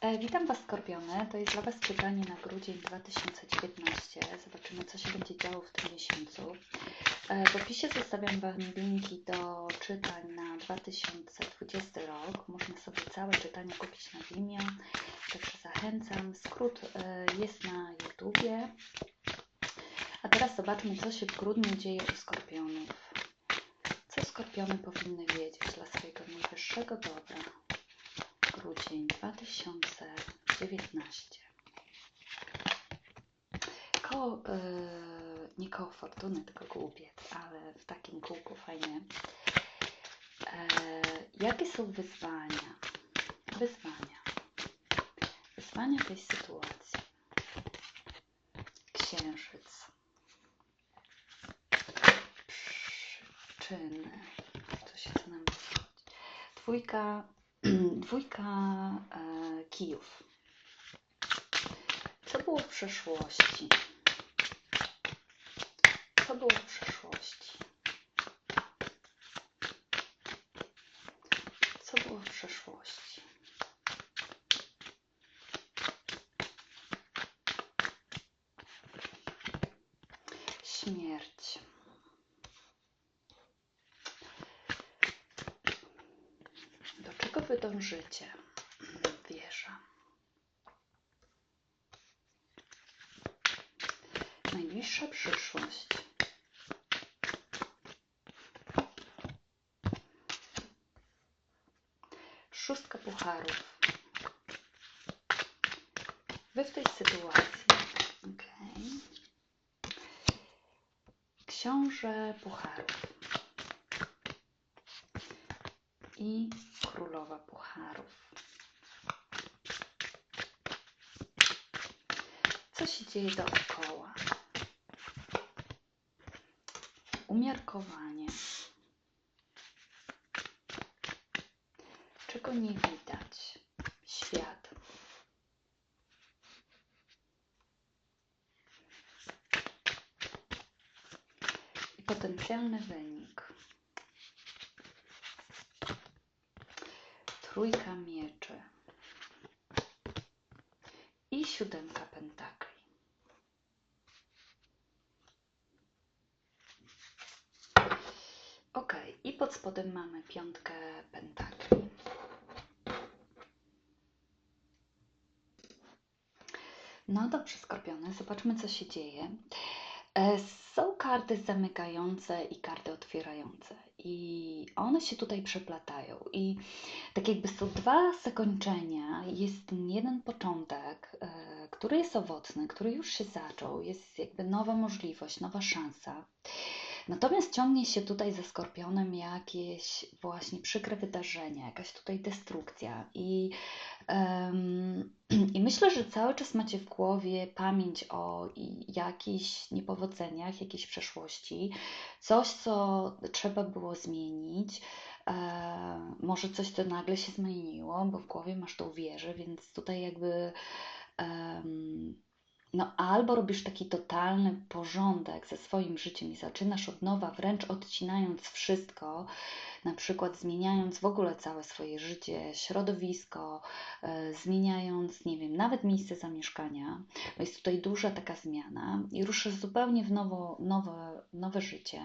E, Witam Was, Skorpiony. To jest dla Was pytanie na grudzień 2019. Zobaczymy, co się będzie działo w tym miesiącu. E, W opisie zostawiam Wam linki do czytań na 2020 rok. Można sobie całe czytanie kupić na Vimeo, także zachęcam. Skrót e, jest na YouTubie. A teraz zobaczmy, co się w grudniu dzieje u Skorpionów. Co Skorpiony powinny wiedzieć dla swojego najwyższego dobra? Grudzień 2019. Koło, e, nie koło fortuny, tylko głupiec, ale w takim kółku fajnie. E, jakie są wyzwania? Wyzwania. Wyzwania tej sytuacji. Księżyc. Przyczyny. To się co nam. Dwójka Dwójka e, kijów. Co było w przeszłości? Co było w przeszłości? Co było w przeszłości? Śmierć. Do czego wy dążycie? Wieża. Najbliższa przyszłość. Szóstka pucharów. Wy w tej sytuacji. Okay. Książę pucharów i królowa pucharów. Co się dzieje dookoła? Umiarkowanie. Czego nie widać? Świat. I potencjalny wynik. Trójka mieczy i siódemka pentakli. Ok, i pod spodem mamy piątkę pentakli. No dobrze, skorpiony, zobaczmy, co się dzieje. E, Są karty zamykające i karty otwierające, i one się tutaj przeplatają. I tak jakby są dwa zakończenia, jest jeden początek, e, który jest owocny, który już się zaczął, jest jakby nowa możliwość, nowa szansa. Natomiast ciągnie się tutaj ze skorpionem jakieś właśnie przykre wydarzenia, jakaś tutaj destrukcja. I, em, I myślę, że cały czas macie w głowie pamięć o jakichś niepowodzeniach, jakiejś przeszłości, coś, co trzeba było zmienić. E, może coś, co nagle się zmieniło, bo w głowie masz tą wieżę, więc tutaj jakby. em, no, albo robisz taki totalny porządek ze swoim życiem i zaczynasz od nowa, wręcz odcinając wszystko, na przykład zmieniając w ogóle całe swoje życie, środowisko, e, zmieniając, nie wiem, nawet miejsce zamieszkania, bo jest tutaj duża taka zmiana i ruszysz zupełnie w nowo, nowe, nowe życie.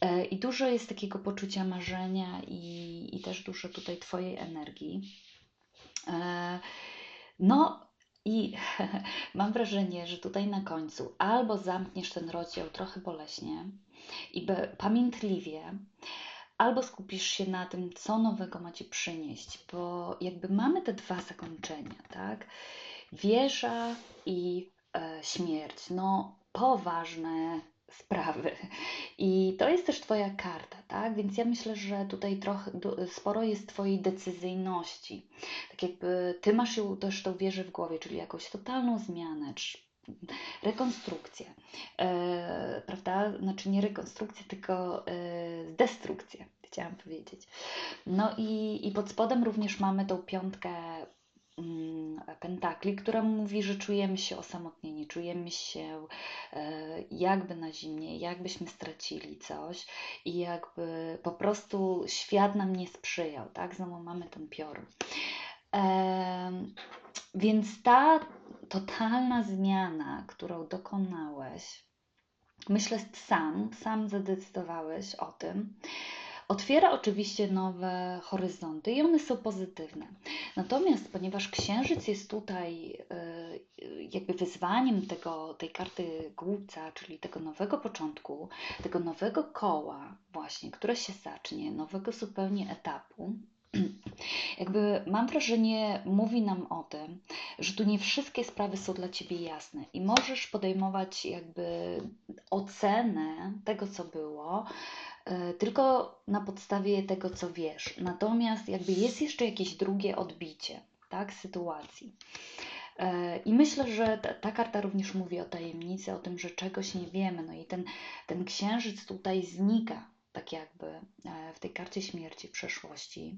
E, I dużo jest takiego poczucia marzenia i, i też dużo tutaj Twojej energii. E, No i mam wrażenie, że tutaj na końcu albo zamkniesz ten rozdział trochę boleśnie i pamiętliwie, albo skupisz się na tym, co nowego macie przynieść, bo jakby mamy te dwa zakończenia, tak? Wieża i e, śmierć. No, poważne sprawy. I to jest też Twoja karta, tak? Więc ja myślę, że tutaj trochę, sporo jest Twojej decyzyjności. Tak jakby Ty masz ją też tą wieżę w głowie, czyli jakąś totalną zmianę, czy rekonstrukcję, e, prawda? Znaczy nie rekonstrukcję, tylko e, destrukcję, chciałam powiedzieć. No i, i pod spodem również mamy tą piątkę pentakli, która mówi, że czujemy się osamotnieni, czujemy się e, jakby na zimnie, jakbyśmy stracili coś i jakby po prostu świat nam nie sprzyjał, tak? Znowu mamy ten piorun. Em, więc ta totalna zmiana, którą dokonałeś, myślę sam, sam zadecydowałeś o tym, otwiera oczywiście nowe horyzonty i one są pozytywne. Natomiast ponieważ księżyc jest tutaj y, jakby wyzwaniem tego, tej karty głupca, czyli tego nowego początku, tego nowego koła właśnie, które się zacznie, nowego zupełnie etapu, jakby mam wrażenie, mówi nam o tym, że tu nie wszystkie sprawy są dla ciebie jasne i możesz podejmować jakby ocenę tego, co było, tylko na podstawie tego, co wiesz. Natomiast jakby jest jeszcze jakieś drugie odbicie, tak, sytuacji. E, I myślę, że ta, ta, karta również mówi o tajemnicy, o tym, że czegoś nie wiemy. No i ten, ten księżyc tutaj znika, tak jakby e, w tej karcie śmierci przeszłości.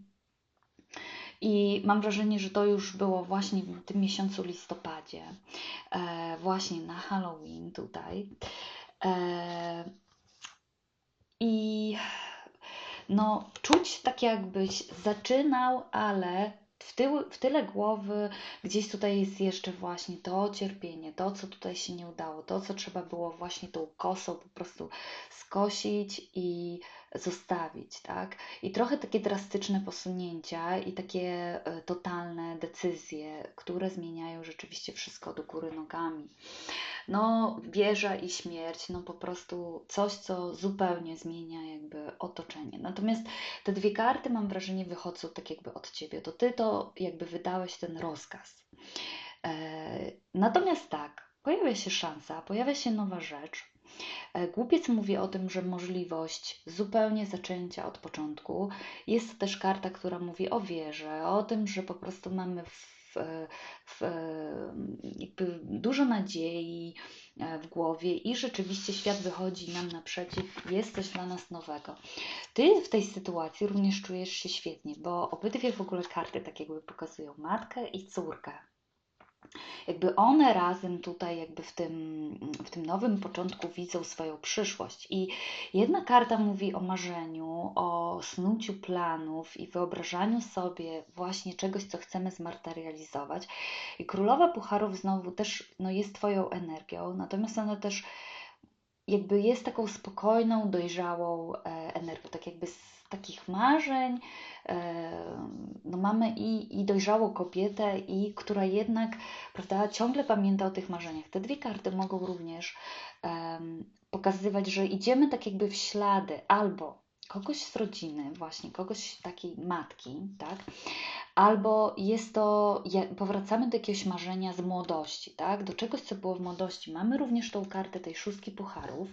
I mam wrażenie, że to już było właśnie w tym miesiącu listopadzie, e, właśnie na Halloween tutaj. E, I no, czuć tak jakbyś zaczynał, ale w, tył, w tyle głowy gdzieś tutaj jest jeszcze właśnie to cierpienie, to co tutaj się nie udało, to co trzeba było właśnie tą kosą po prostu skosić i zostawić, tak? I trochę takie drastyczne posunięcia i takie e, totalne decyzje, które zmieniają rzeczywiście wszystko do góry nogami. No, wieża i śmierć, no po prostu coś, co zupełnie zmienia jakby otoczenie. Natomiast te dwie karty, mam wrażenie, wychodzą tak jakby od ciebie. To ty to jakby wydałeś ten rozkaz. E, natomiast tak, pojawia się szansa, pojawia się nowa rzecz, głupiec mówi o tym, że możliwość zupełnie zaczęcia od początku. Jest to też karta, która mówi o wierze, o tym, że po prostu mamy w, w, jakby dużo nadziei e, w głowie i rzeczywiście świat wychodzi nam naprzeciw, jest coś dla nas nowego. Ty w tej sytuacji również czujesz się świetnie, bo obydwie w ogóle karty tak jakby pokazują matkę i córkę jakby one razem tutaj jakby w tym, w tym nowym początku widzą swoją przyszłość. I jedna karta mówi o marzeniu, o snuciu planów i wyobrażaniu sobie właśnie czegoś, co chcemy zmaterializować. I królowa pucharów znowu też no, jest Twoją energią, natomiast ona też jakby jest taką spokojną, dojrzałą e, energią, tak jakby z takich marzeń, no mamy i, i dojrzałą kobietę, i która jednak prawda, ciągle pamięta o tych marzeniach. Te dwie karty mogą również pokazywać, że idziemy tak jakby w ślady albo kogoś z rodziny, właśnie kogoś takiej matki, tak? Albo jest to, powracamy do jakiegoś marzenia z młodości, tak? Do czegoś, co było w młodości. Mamy również tą kartę tej szóstki pucharów,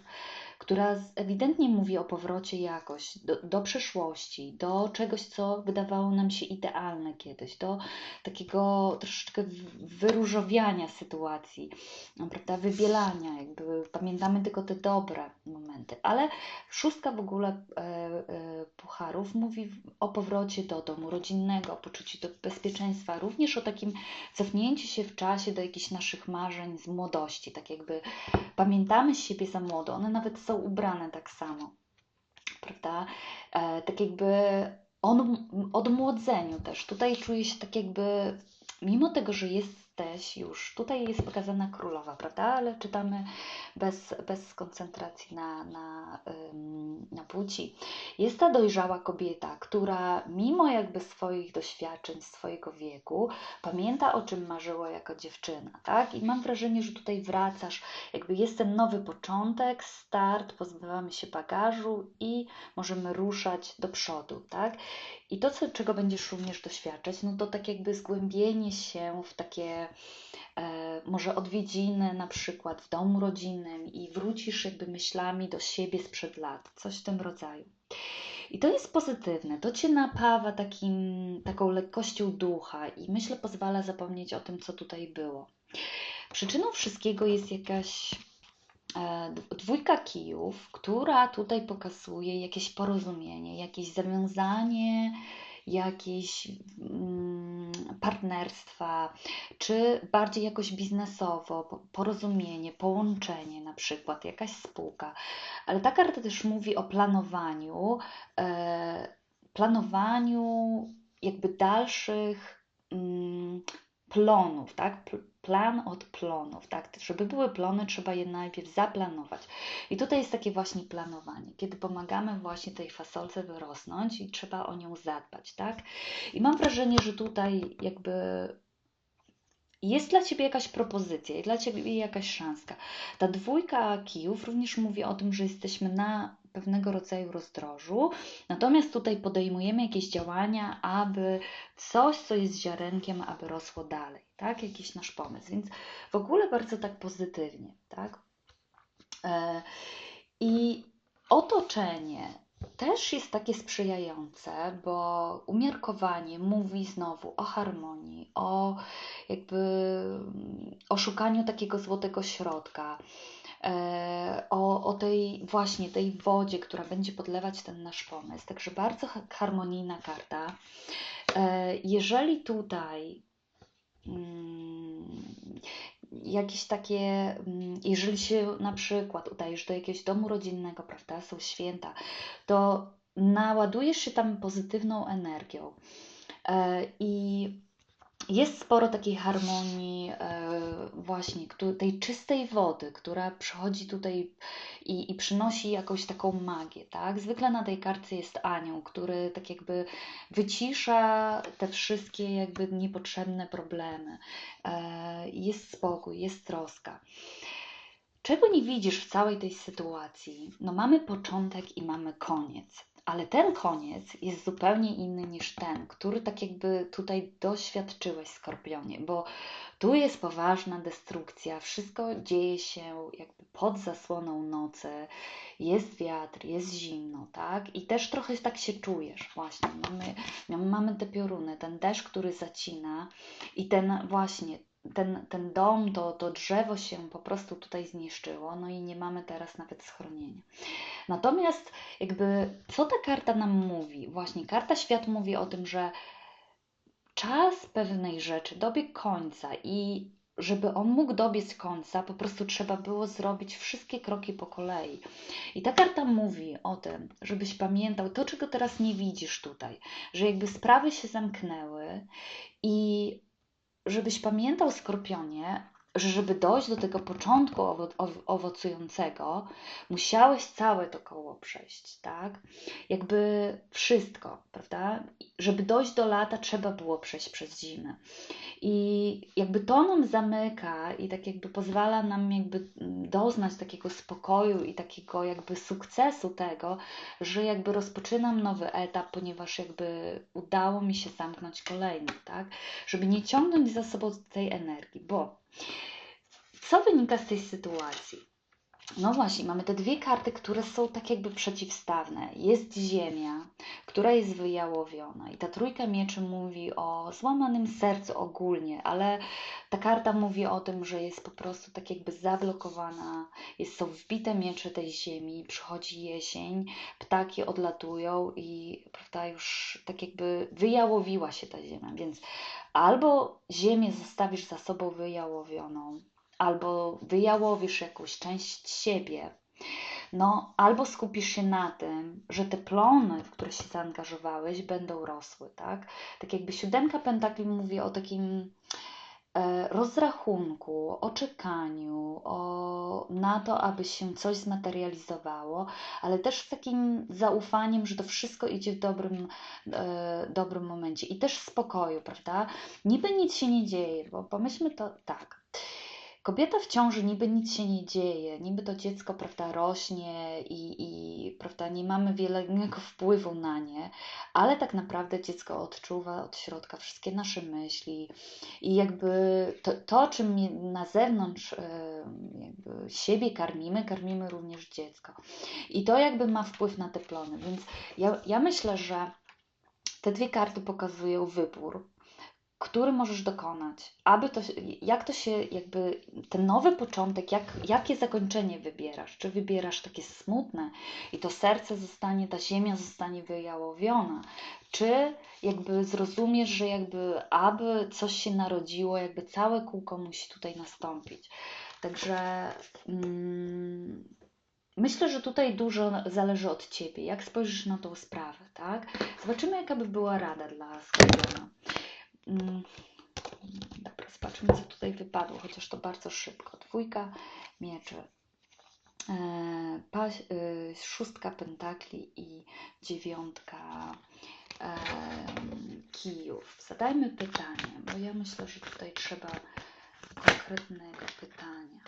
która ewidentnie mówi o powrocie jakoś do, do przeszłości, do czegoś, co wydawało nam się idealne kiedyś, do takiego troszeczkę wyróżowiania sytuacji, prawda, wybielania, jakby pamiętamy tylko te dobre momenty, ale szóstka w ogóle e, e, pucharów mówi o powrocie do domu rodzinnego, o poczuciu do bezpieczeństwa, również o takim cofnięciu się w czasie do jakichś naszych marzeń z młodości, tak jakby pamiętamy siebie za młodo, one nawet są ubrane tak samo, prawda? E, tak jakby on, odmłodzeniu też. Tutaj czuję się tak jakby, mimo tego, że jest jesteś już, tutaj jest pokazana królowa, prawda? Ale czytamy bez, bez koncentracji na, na, na płci. Jest ta dojrzała kobieta, która mimo jakby swoich doświadczeń, swojego wieku, pamięta o czym marzyła jako dziewczyna, tak? I mam wrażenie, że tutaj wracasz, jakby jest ten nowy początek, start, pozbywamy się bagażu i możemy ruszać do przodu, tak? I to, co, czego będziesz również doświadczać, no to tak jakby zgłębienie się w takie e, może odwiedziny na przykład w domu rodzinnym i wrócisz jakby myślami do siebie sprzed lat, coś w tym rodzaju. I to jest pozytywne, to Cię napawa takim, taką lekkością ducha i myślę pozwala zapomnieć o tym, co tutaj było. Przyczyną wszystkiego jest jakaś E, dwójka kijów, która tutaj pokazuje jakieś porozumienie, jakieś zawiązanie, jakieś mm, partnerstwa, czy bardziej jakoś biznesowo, porozumienie, połączenie, na przykład jakaś spółka. Ale ta karta też mówi o planowaniu, e, planowaniu jakby dalszych mm, plonów, tak? Plan od plonów, tak? Żeby były plony, trzeba je najpierw zaplanować. I tutaj jest takie właśnie planowanie, kiedy pomagamy właśnie tej fasolce wyrosnąć i trzeba o nią zadbać, tak? I mam wrażenie, że tutaj jakby jest dla Ciebie jakaś propozycja, jest dla Ciebie jakaś szanska. Ta dwójka kijów również mówi o tym, że jesteśmy na pewnego rodzaju rozdrożu, natomiast tutaj podejmujemy jakieś działania, aby coś, co jest ziarenkiem, aby rosło dalej, tak? Jakiś nasz pomysł, więc w ogóle bardzo tak pozytywnie, tak? E, I otoczenie też jest takie sprzyjające, bo umiarkowanie mówi znowu o harmonii, o jakby o szukaniu takiego złotego środka, o, o tej właśnie tej wodzie, która będzie podlewać ten nasz pomysł. Także bardzo harmonijna karta. E, jeżeli tutaj mm, jakieś takie, mm, jeżeli się na przykład udajesz do jakiegoś domu rodzinnego, prawda, są święta, to naładujesz się tam pozytywną energią. E, I jest sporo takiej harmonii, e, właśnie tej czystej wody, która przychodzi tutaj i, i przynosi jakąś taką magię, tak? Zwykle na tej kartce jest anioł, który tak jakby wycisza te wszystkie jakby niepotrzebne problemy. E, jest spokój, jest troska. Czego nie widzisz w całej tej sytuacji? No mamy początek i mamy koniec. Ale ten koniec jest zupełnie inny niż ten, który tak jakby tutaj doświadczyłeś, skorpionie, bo tu jest poważna destrukcja, wszystko dzieje się jakby pod zasłoną nocy, jest wiatr, jest zimno, tak? I też trochę tak się czujesz, właśnie. Mamy, mamy te pioruny, ten deszcz, który zacina i ten właśnie ten, ten dom, to, to drzewo się po prostu tutaj zniszczyło, no i nie mamy teraz nawet schronienia. Natomiast jakby co ta karta nam mówi? Właśnie karta świat mówi o tym, że czas pewnej rzeczy dobiegł końca i żeby on mógł dobiec końca, po prostu trzeba było zrobić wszystkie kroki po kolei. I ta karta mówi o tym, żebyś pamiętał to, czego teraz nie widzisz tutaj, że jakby sprawy się zamknęły i żebyś pamiętał, Skorpionie, że żeby dojść do tego początku owo owocującego, musiałeś całe to koło przejść, tak? Jakby wszystko, prawda? Żeby dojść do lata, trzeba było przejść przez zimę. I jakby to nam zamyka i tak jakby pozwala nam jakby doznać takiego spokoju i takiego jakby sukcesu tego, że jakby rozpoczynam nowy etap, ponieważ jakby udało mi się zamknąć kolejny, tak? Żeby nie ciągnąć za sobą tej energii, bo co wynika z tej sytuacji? No właśnie, mamy te dwie karty, które są tak jakby przeciwstawne. Jest Ziemia, która jest wyjałowiona, i ta trójka mieczy mówi o złamanym sercu ogólnie, ale ta karta mówi o tym, że jest po prostu tak jakby zablokowana, jest, są wbite miecze tej Ziemi, przychodzi jesień, ptaki odlatują i prawda, już tak jakby wyjałowiła się ta Ziemia, więc albo Ziemię zostawisz za sobą wyjałowioną, albo wyjałowisz jakąś część siebie, no, albo skupisz się na tym, że te plony, w które się zaangażowałeś, będą rosły, tak? Tak jakby siódemka pentakli mówi o takim e, rozrachunku, o czekaniu, o, na to, aby się coś zmaterializowało, ale też z takim zaufaniem, że to wszystko idzie w dobrym, e, dobrym momencie i też spokoju, prawda? Niby nic się nie dzieje, bo pomyślmy to tak. Kobieta w ciąży niby nic się nie dzieje, niby to dziecko prawda, rośnie i, i prawda, nie mamy wielkiego wpływu na nie, ale tak naprawdę dziecko odczuwa od środka wszystkie nasze myśli i jakby to, to czym na zewnątrz jakby siebie karmimy, karmimy również dziecko. I to jakby ma wpływ na te plony, więc ja, ja myślę, że te dwie karty pokazują wybór, który możesz dokonać, aby to, jak to się jakby, ten nowy początek, jak, jakie zakończenie wybierasz? Czy wybierasz takie smutne i to serce zostanie, ta ziemia zostanie wyjałowiona? Czy jakby zrozumiesz, że jakby aby coś się narodziło, jakby całe kółko musi tutaj nastąpić? Także mm, myślę, że tutaj dużo zależy od Ciebie, jak spojrzysz na tą sprawę, tak? Zobaczymy, jaka by była rada dla Skorpiona. Mm, wypadło, chociaż to bardzo szybko. Dwójka mieczy, e, paś, e, szóstka pentakli i dziewiątka e, kijów. Zadajmy pytanie, bo ja myślę, że tutaj trzeba konkretnego pytania.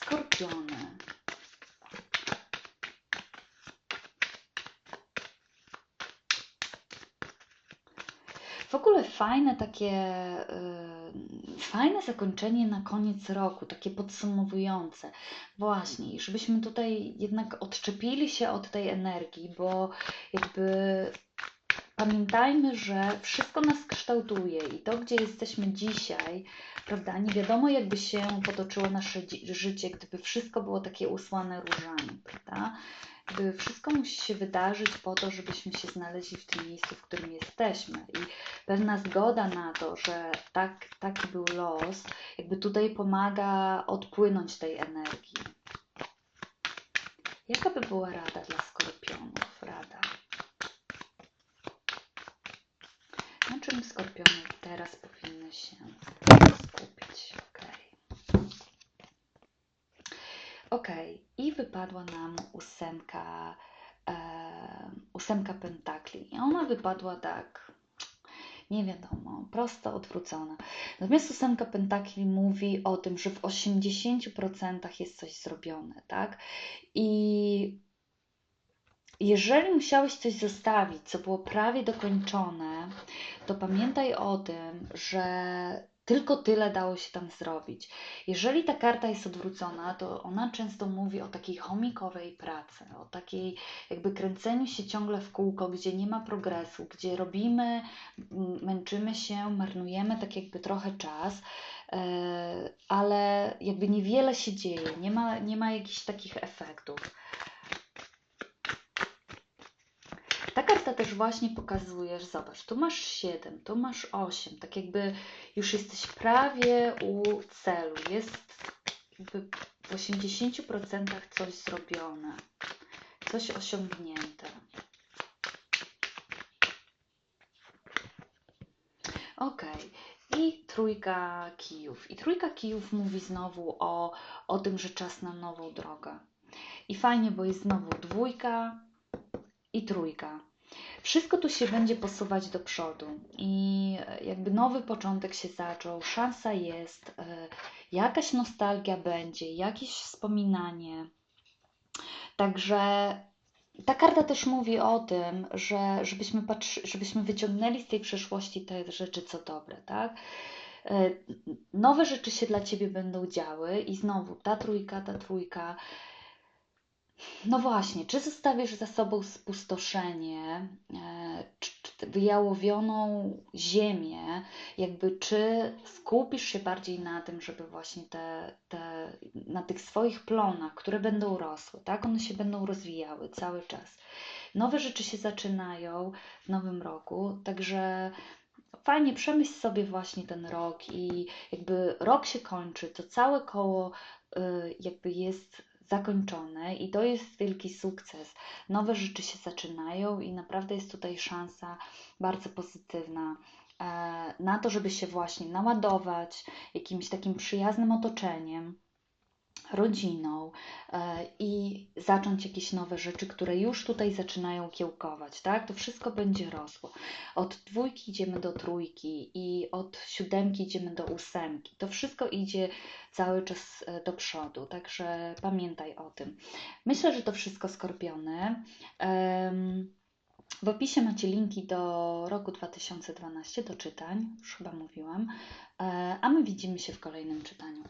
Skorpiony. W ogóle fajne takie, y, fajne zakończenie na koniec roku, takie podsumowujące. Właśnie, żebyśmy tutaj jednak odczepili się od tej energii, bo jakby pamiętajmy, że wszystko nas kształtuje i to, gdzie jesteśmy dzisiaj, prawda, nie wiadomo, jakby się potoczyło nasze życie, gdyby wszystko było takie usłane różami, prawda? Wszystko musi się wydarzyć po to, żebyśmy się znaleźli w tym miejscu, w którym jesteśmy. I pewna zgoda na to, że tak, taki był los, jakby tutaj pomaga odpłynąć tej energii. Jaka by była rada dla skorpionów? Rada. Na czym skorpiony teraz powinny się skupić? Ok. I wypadła nam ósemka, e, ósemka pentakli. I ona wypadła tak, nie wiadomo, prosto odwrócona. Natomiast ósemka pentakli mówi o tym, że w 80% jest coś zrobione, tak? I jeżeli musiałeś coś zostawić, co było prawie dokończone, to pamiętaj o tym, że tylko tyle dało się tam zrobić. Jeżeli ta karta jest odwrócona, to ona często mówi o takiej chomikowej pracy, o takiej jakby kręceniu się ciągle w kółko, gdzie nie ma progresu, gdzie robimy, męczymy się, marnujemy tak jakby trochę czas, e, ale jakby niewiele się dzieje, nie ma, nie ma jakichś takich efektów. Ta karta też właśnie pokazuje, że zobacz, tu masz 7, tu masz 8, tak jakby już jesteś prawie u celu, jest jakby w 80% coś zrobione, coś osiągnięte. Ok, i trójka kijów. I trójka kijów mówi znowu o, o tym, że czas na nową drogę. I fajnie, bo jest znowu dwójka, i trójka. Wszystko tu się będzie posuwać do przodu i jakby nowy początek się zaczął, szansa jest, e, jakaś nostalgia będzie, jakieś wspominanie. Także ta karta też mówi o tym, że żebyśmy, patrzy, żebyśmy wyciągnęli z tej przeszłości te rzeczy, co dobre, tak? E, nowe rzeczy się dla Ciebie będą działy i znowu ta trójka, ta trójka no właśnie, czy zostawisz za sobą spustoszenie, e, wyjałowioną ziemię, jakby czy skupisz się bardziej na tym, żeby właśnie te, te, na tych swoich plonach, które będą rosły, tak? One się będą rozwijały cały czas. Nowe rzeczy się zaczynają w nowym roku, także fajnie przemyśl sobie właśnie ten rok i jakby rok się kończy, to całe koło y, jakby jest zakończone i to jest wielki sukces. Nowe rzeczy się zaczynają i naprawdę jest tutaj szansa bardzo pozytywna e, na to, żeby się właśnie naładować jakimś takim przyjaznym otoczeniem rodziną e, i zacząć jakieś nowe rzeczy, które już tutaj zaczynają kiełkować, tak? To wszystko będzie rosło. Od dwójki idziemy do trójki i od siódemki idziemy do ósemki. To wszystko idzie cały czas e, do przodu, także pamiętaj o tym. Myślę, że to wszystko skorpiony. W opisie macie linki do roku 2012, do czytań, już chyba mówiłam, e, a my widzimy się w kolejnym czytaniu.